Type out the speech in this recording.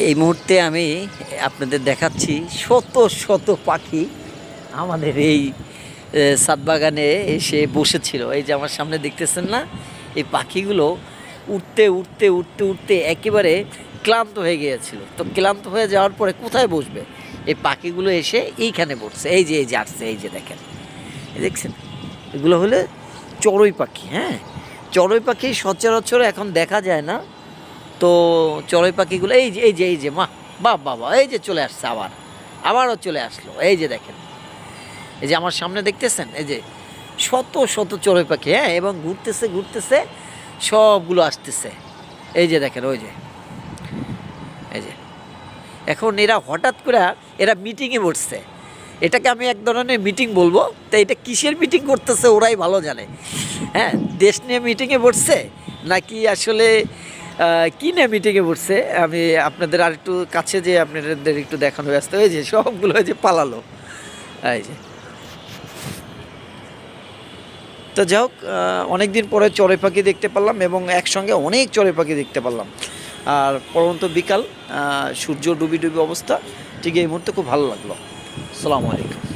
এই মুহূর্তে আমি আপনাদের দেখাচ্ছি শত শত পাখি আমাদের এই এ, সাতবাগানে এসে বসেছিল। এই যে আমার সামনে দেখতেছেন না এই পাখিগুলো উঠতে উঠতে উঠতে উঠতে একেবারে ক্লান্ত হয়ে গিয়েছিল। তো ক্লান্ত হয়ে যাওয়ার পরে কোথায় বসবে? এই পাখিগুলো এসে এইখানে বসছে। এই যে এই যে আসছে এই যে দেখেন। দেখছেন? এগুলো হলে চড়ুই পাখি হ্যাঁ? চড়ুই পাখি সচরাচর এখন দেখা যায় না। তো চড়ুই পাখিগুলো, এই যে এই যে এই যে, মা, বাহ বাবা এই যে চলে আসছে আবার, আবারও চলে আসলো, এই যে দেখেন, এই যে আমার সামনে দেখতেছেন, এই যে শত শত চড়ুই পাখি হ্যাঁ এবং ঘুরতেছে ঘুরতেছে, সবগুলো আসতেছে, এই যে দেখেন, ওই যে, এই যে, এখন এরা হঠাৎ করে এরা মিটিংয়ে বসছে, এটাকে আমি এক ধরনের মিটিং বলব, তো এটা কিসের মিটিং করতেছে ওরাই ভালো জানে হ্যাঁ দেশ নিয়ে মিটিংয়ে বসছে, নাকি আসলে কি নিয়ে মিটিংয়ে বসছে আমি আপনাদের আর একটু কাছে যে আপনাদের একটু দেখানো ব্যস্ত হয়েছে সবগুলো যে পালালো। এই যে। তো যাই হোক অনেক দিন পরে চড়ুই পাখি দেখতে পারলাম এবং একসঙ্গে অনেক চড়ুই পাখি দেখতে পারলাম। আর পরন্ত বিকাল সূর্য ডুবি ডুবি অবস্থা। ঠিক এই মুহূর্তে খুব ভালো লাগল। সালামু আলাইকুম।